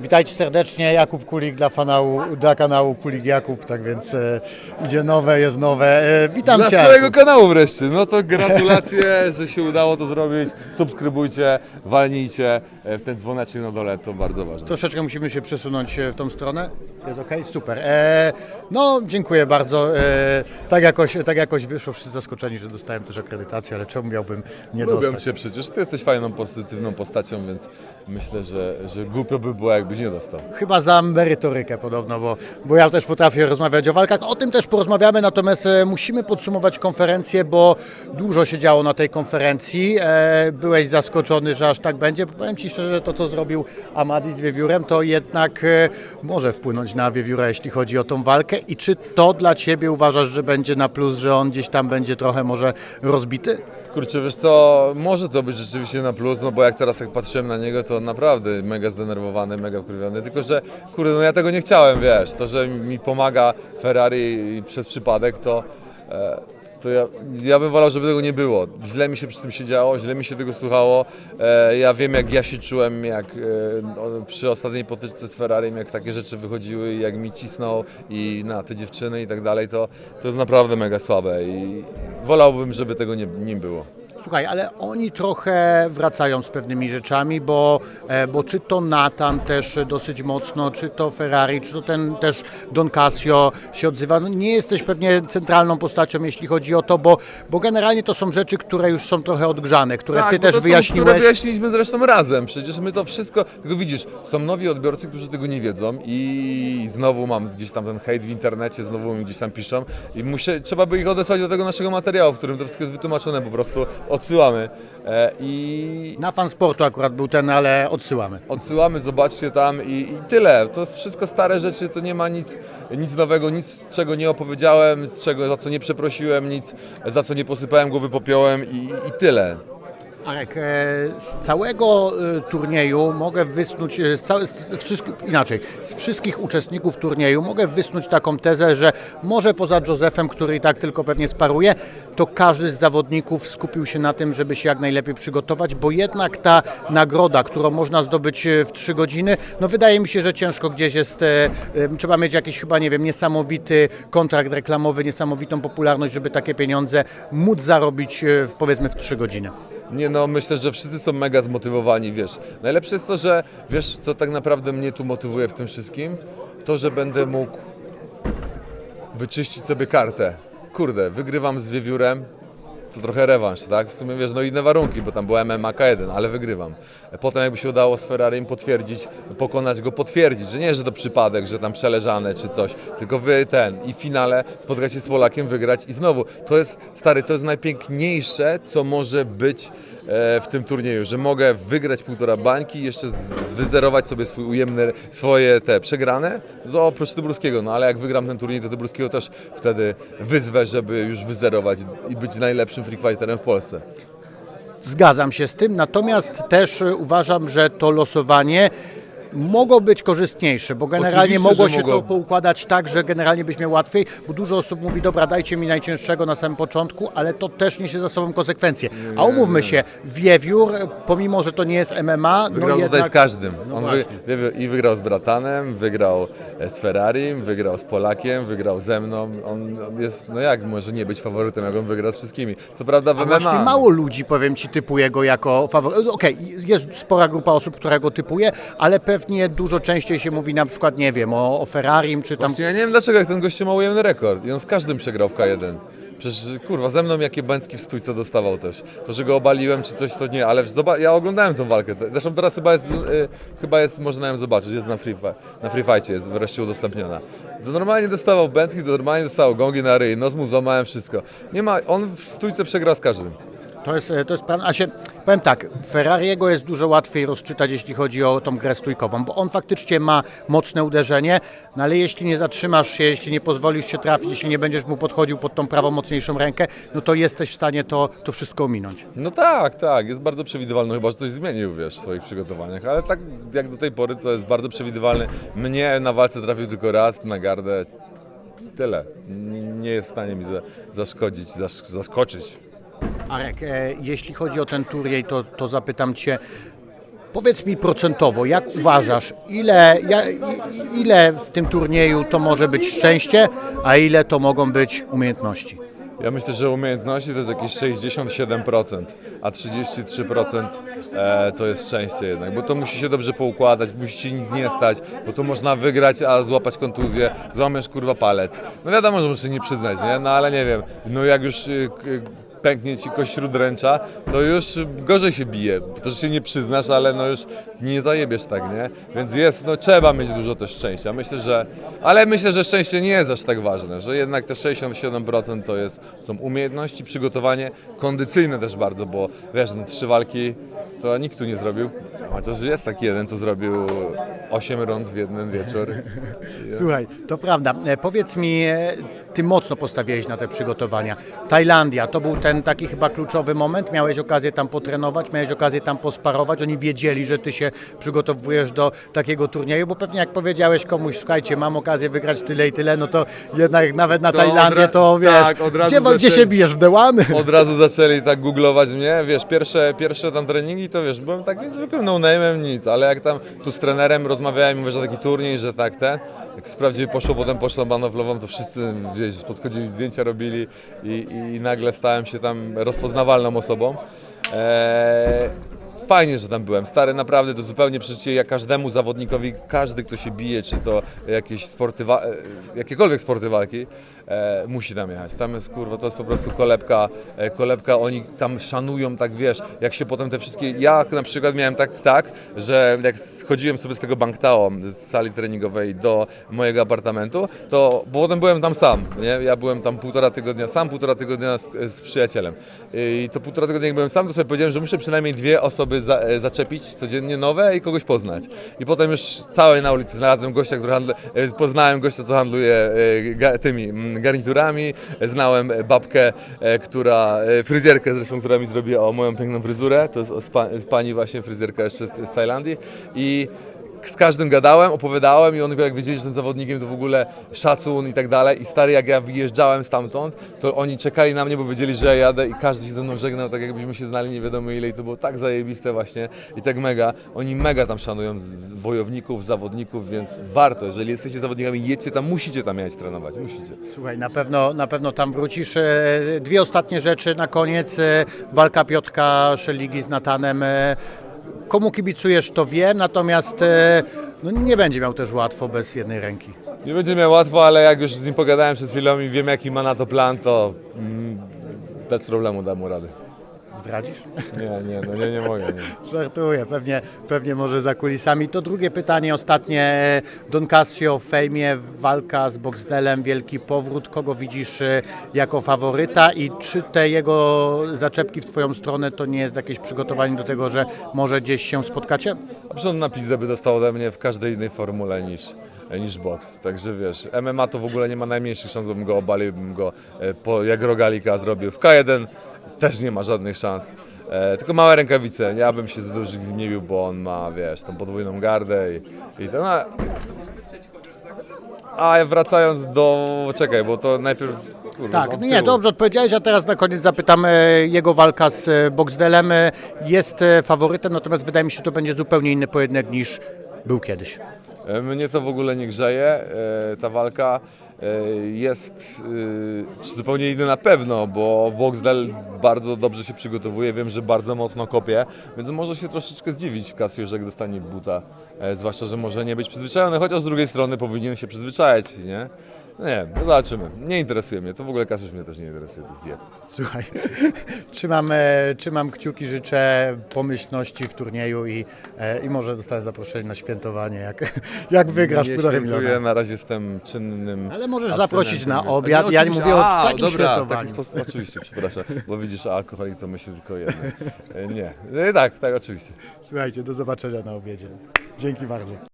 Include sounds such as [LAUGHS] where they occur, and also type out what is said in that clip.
Witajcie serdecznie, Jakub Kulik dla, fanału, dla kanału Kulik Jakub, tak więc e, idzie nowe, jest nowe. E, witam Dla Cię. swojego Jakub. kanału wreszcie. No to gratulacje, [LAUGHS] że się udało to zrobić. Subskrybujcie, walnijcie e, w ten dzwoneczek na dole, to bardzo ważne. Troszeczkę musimy się przesunąć e, w tą stronę. Jest ok? Super. E, no, dziękuję bardzo. E, tak, jakoś, tak jakoś wyszło, wszyscy zaskoczeni, że dostałem też akredytację, ale czemu miałbym nie Lubię dostać? Cię przecież, Ty jesteś fajną, pozytywną postacią, więc myślę, że, że głupio by było, jakbyś nie dostał. Chyba za merytorykę podobno, bo, bo ja też potrafię rozmawiać o walkach. O tym też porozmawiamy, natomiast e, musimy podsumować konferencję, bo dużo się działo na tej konferencji. E, byłeś zaskoczony, że aż tak będzie. Powiem Ci szczerze, że to co zrobił Amadi z Wiewiórem, to jednak e, może wpłynąć na Wiewióra, jeśli chodzi o tą walkę. I czy to dla Ciebie uważasz, że będzie na plus, że on gdzieś tam będzie trochę może rozbity? Kurczę, wiesz co, może to być rzeczywiście na plus, no bo jak teraz jak patrzyłem na niego, to naprawdę mega zdenerwowany, mega wkurwiony, tylko że kurde, no ja tego nie chciałem, wiesz, to, że mi pomaga Ferrari przez przypadek, to, e, to ja, ja bym wolał, żeby tego nie było. Źle mi się przy tym siedziało, źle mi się tego słuchało, e, ja wiem jak ja się czułem, jak e, przy ostatniej potyczce z Ferrari, jak takie rzeczy wychodziły, jak mi cisnął i na te dziewczyny i tak dalej, to, to jest naprawdę mega słabe i wolałbym, żeby tego nie, nie było. Słuchaj, ale oni trochę wracają z pewnymi rzeczami, bo, e, bo czy to Nathan też dosyć mocno, czy to Ferrari, czy to ten też Don Casio się odzywa. No nie jesteś pewnie centralną postacią, jeśli chodzi o to, bo, bo generalnie to są rzeczy, które już są trochę odgrzane, które Tak, ty też to Są, wyjaśniłeś. które wyjaśniliśmy zresztą razem. Przecież my to wszystko, tylko widzisz, są nowi odbiorcy, którzy tego nie wiedzą i znowu mam gdzieś tam ten hejt w internecie, znowu mi gdzieś tam piszą i muszę, trzeba by ich odesłać do tego naszego materiału, w którym to wszystko jest wytłumaczone, po prostu odsyłamy e, i Na fan sportu akurat był ten, ale odsyłamy. odsyłamy, zobaczcie tam i, i tyle. To jest wszystko stare rzeczy, to nie ma nic, nic nowego, nic czego nie opowiedziałem, z czego, za co nie przeprosiłem, nic za co nie posypałem głowy popiołem i, i tyle. Arek, e, z całego e, turnieju mogę wysnuć, e, z z wszystkich, inaczej, z wszystkich uczestników turnieju mogę wysnuć taką tezę, że może poza Józefem, który i tak tylko pewnie sparuje, to każdy z zawodników skupił się na tym, żeby się jak najlepiej przygotować, bo jednak ta nagroda, którą można zdobyć w 3 godziny, no wydaje mi się, że ciężko gdzieś jest, trzeba mieć jakiś chyba, nie wiem, niesamowity kontrakt reklamowy, niesamowitą popularność, żeby takie pieniądze móc zarobić w, powiedzmy w 3 godziny. Nie no, myślę, że wszyscy są mega zmotywowani, wiesz. Najlepsze jest to, że wiesz, co tak naprawdę mnie tu motywuje w tym wszystkim? To, że będę mógł wyczyścić sobie kartę. Kurde, wygrywam z wiewiórem, to trochę rewanż, tak? W sumie wiesz, no inne warunki, bo tam była MMA K1, ale wygrywam. Potem jakby się udało z Ferrari potwierdzić, pokonać go, potwierdzić, że nie, że to przypadek, że tam przeleżane czy coś, tylko wy ten i w finale spotkać się z Polakiem, wygrać i znowu, to jest, stary, to jest najpiękniejsze, co może być w tym turnieju, że mogę wygrać półtora bańki i jeszcze wyzerować sobie swój ujemny, swoje te przegrane, no, oprócz Tyburskiego, no ale jak wygram ten turniej, to Tyburskiego też wtedy wyzwę, żeby już wyzerować i być najlepszym free fighterem w Polsce. Zgadzam się z tym, natomiast też uważam, że to losowanie mogło być korzystniejsze, bo generalnie Oczywiście, mogło że się mogło. to poukładać tak, że generalnie byś miał łatwiej, bo dużo osób mówi, dobra, dajcie mi najcięższego na samym początku, ale to też niesie za sobą konsekwencje. A umówmy się, Wiewiór, pomimo, że to nie jest MMA, Wygrał no tutaj jednak... z każdym. No On wy, właśnie. wy, I wygrał z Bratanem, wygrał e, z Ferrari, wygrał z Polakiem, wygrał ze mną. On, on jest, no jak może nie być faworytem, jak on wygra z wszystkimi. Co prawda w MMA. właśnie mało ludzi, powiem Ci, typuje go jako faworyt. Okej, jest spora grupa osób, która go typuje, ale pewnie dużo częściej się mówi na przykład, nie wiem, o, o Ferrarim, czy tam Właśnie ja nie wiem dlaczego, jak ten gościu ma ujemny rekord i on z każdym przegrał w K1. Przecież kurwa, ze mną jakie bęcki w stójce dostawał też. To, że go obaliłem czy coś, to nie, ale ja oglądałem tą walkę. Zresztą teraz chyba jest, y, chyba jest, można ją zobaczyć, jest na free, na free jest wreszcie udostępniona. To normalnie dostawał bęcki, to normalnie dostawał gongi na ryj, nos mu złamałem wszystko. Nie ma, on w stójce przegrał z każdym. To jest, to jest prawda. A się, powiem tak, Ferrariego jest dużo łatwiej rozczytać, jeśli chodzi o tą grę stójkową, bo on faktycznie ma mocne uderzenie, no ale jeśli nie zatrzymasz się, jeśli nie pozwolisz się trafić, jeśli nie będziesz mu podchodził pod tą prawą mocniejszą rękę, no to jesteś w stanie to, to wszystko ominąć. No tak, tak, jest bardzo przewidywalny, chyba że coś zmienił, wiesz, w swoich przygotowaniach, ale tak jak do tej pory to jest bardzo przewidywalny. Mnie na walce trafił tylko raz na gardę, tyle. Nie jest w stanie mi za, zaszkodzić, zasz, zaskoczyć. Arek, e, jeśli chodzi o ten turniej, to, to zapytam Cię, Powiedz mi procentowo, jak uważasz, ile, ja, ile w tym turnieju to może być szczęście, a ile to mogą być umiejętności? Ja myślę, że umiejętności to jest jakieś 67%, a 33% e, to jest szczęście jednak, bo to musi się dobrze poukładać, musi się nic nie stać, bo to można wygrać, a złapać kontuzję, złamiesz kurwa palec. No wiadomo, że muszę nie przyznać, nie? No ale nie wiem, no jak już y, pęknie ci kość śródręcza, to już gorzej się bije. To, się nie przyznasz, ale no już nie zajebiesz tak, nie? Więc jest, no trzeba mieć dużo też szczęścia. Myślę, że, ale myślę, że szczęście nie jest aż tak ważne, że jednak te 67% to jest, są umiejętności, przygotowanie, kondycyjne też bardzo, bo wiesz, no trzy walki to nikt tu nie zrobił, chociaż jest taki jeden, co zrobił 8 rund w jeden wieczór. [LAUGHS] Słuchaj, to prawda. E, Powiedz mi, e, ty mocno postawiłeś na te przygotowania. Tajlandia to był ten taki chyba kluczowy moment. Miałeś okazję tam potrenować, miałeś okazję tam posparować. Oni wiedzieli, że ty się przygotowujesz do takiego turnieju, bo pewnie jak powiedziałeś komuś, słuchajcie, mam okazję wygrać tyle i tyle, no to jednak nawet na To Tajlandię to wiesz, tak, od razu gdzie, gdzie się zaczęli- bijesz w Dełany? [LAUGHS] Od razu zaczęli tak googlować mnie, wiesz, pierwsze, pierwsze tam treningi to wiesz, byłem takim zwykłym no-name'em, nic, ale jak tam tu z trenerem rozmawiałem, mówię, że taki turniej, że tak ten, jak sprawdzili poszło, potem poszło banoflową, to wszyscy gdzieś podchodzili, zdjęcia robili i, i nagle stałem się tam rozpoznawalną osobą. Eee, Fajnie, że tam byłem. Stary, naprawdę to zupełnie przeżycie jak każdemu zawodnikowi, każdy, kto się bije, czy to jakieś sporty, e, jakiekolwiek sporty walki, e, musi tam jechać. Tam jest, kurwa, to jest po prostu kolebka, e, kolebka, oni tam szanują, tak wiesz, jak się potem te wszystkie, ja na przykład miałem tak, tak, że jak schodziłem sobie z tego Bangtao, z sali treningowej do mojego apartamentu, to, bo potem byłem tam sam, nie? Ja byłem tam półtora tygodnia sam, półtora tygodnia z, z przyjacielem. I to półtora tygodnia jak byłem sam, to sobie powiedziałem, że muszę przynajmniej dwie osoby za, e, zaczepić codziennie nowe i kogoś poznać. I potem już całej na ulicy znalazłem gościa, który handluje, e, poznałem gościa, co handluje e, ga, tymi garniturami, znałem babkę, która, fryzjerkę zresztą, która mi zrobiła o moją piękną fryzurę, to jest o spa, z pani właśnie fryzjerka jeszcze z, z Tajlandii. I z każdym gadałem, opowiadałem i on jak wiedzieli, że jestem zawodnikiem, to w ogóle szacun i tak dalej. I stary, jak ja wyjeżdżałem stamtąd, to oni czekali na mnie, bo wiedzieli, że ja jadę i każdy się ze mną żegnał, tak jakbyśmy się znali nie wiadomo ile i to było tak zajebiste właśnie i tak mega. Oni mega tam szanują wojowników, zawodników, więc warto, jeżeli jesteście zawodnikami, jedźcie tam, musicie tam jechać trenować, musicie. Słuchaj, na pewno, na pewno tam wrócisz. E, Dwie ostatnie rzeczy na koniec. E, Walka Piotrka Szeligi z Natanem. Komu kibicujesz, to wie, natomiast e, no, nie będzie miał też łatwo bez jednej ręki. Nie będzie miał łatwo, ale jak już z nim pogadałem przed chwilą i wiem jaki ma na to plan, to mm, bez problemu dam mu radę. Zdradzisz? Nie, nie, no nie, nie mogę. Nie. Żartuję, pewnie, pewnie może za kulisami. To drugie pytanie, ostatnie. Don Casio w fejmie, walka z Boxdelem, wielki powrót. Kogo widzisz e, jako faworyta i czy te jego zaczepki w Twoją stronę to nie jest jakieś przygotowanie do tego, że może gdzieś się spotkacie? A on na pizzę by dostał ode mnie w każdej innej formule niż, niż boks. Także wiesz, MMA to w ogóle nie ma najmniejszych szans, bym go obalił, bym go e, po, jak rogalika zrobił. W K1 też nie ma żadnych szans. E, tylko małe rękawice. Ja bym się z dużych z nim nie bił, bo on ma, wiesz, tą podwójną gardę i, i to. No, a wracając do. Czekaj, bo to najpierw. Kurwa, Tak, nie, dobrze odpowiedziałeś, a teraz na koniec zapytam, e, jego walka z e, Boxdelem jest faworytem, natomiast wydaje mi się, że to będzie zupełnie inny pojedynek niż był kiedyś. E, Mnie to w ogóle nie grzeje, e, ta walka e, jest zupełnie inna na pewno, bo Boxdel bardzo dobrze się przygotowuje, wiem, że bardzo mocno kopie, więc może się troszeczkę zdziwić Kasiusz, jak dostanie buta, zwłaszcza, że może nie być przyzwyczajony, chociaż z drugiej strony powinien się przyzwyczajać, nie? No nie, no zobaczymy. Nie interesuje mnie, to w ogóle Kasiusz mnie też nie interesuje, to jest jeb. Słuchaj, [LAUGHS] trzymam, e, trzymam kciuki, życzę pomyślności w turnieju i, e, i może dostanę zaproszenie na świętowanie, jak, [LAUGHS] jak wygrasz nie półtorej świętuję, miliona. na razie jestem czynnym Ale możesz abstynentem. zaprosić na A nie, obiad, ja nie oczywiście. mówię o A, takim dobra, w świętowaniu. taki sposób, oczywiście, przepraszam, bo widzisz, alkoholik to myśli tylko jedno. E, Nie, E, tak, tak, oczywiście. Słuchajcie, do zobaczenia na obiedzie. Dzięki bardzo.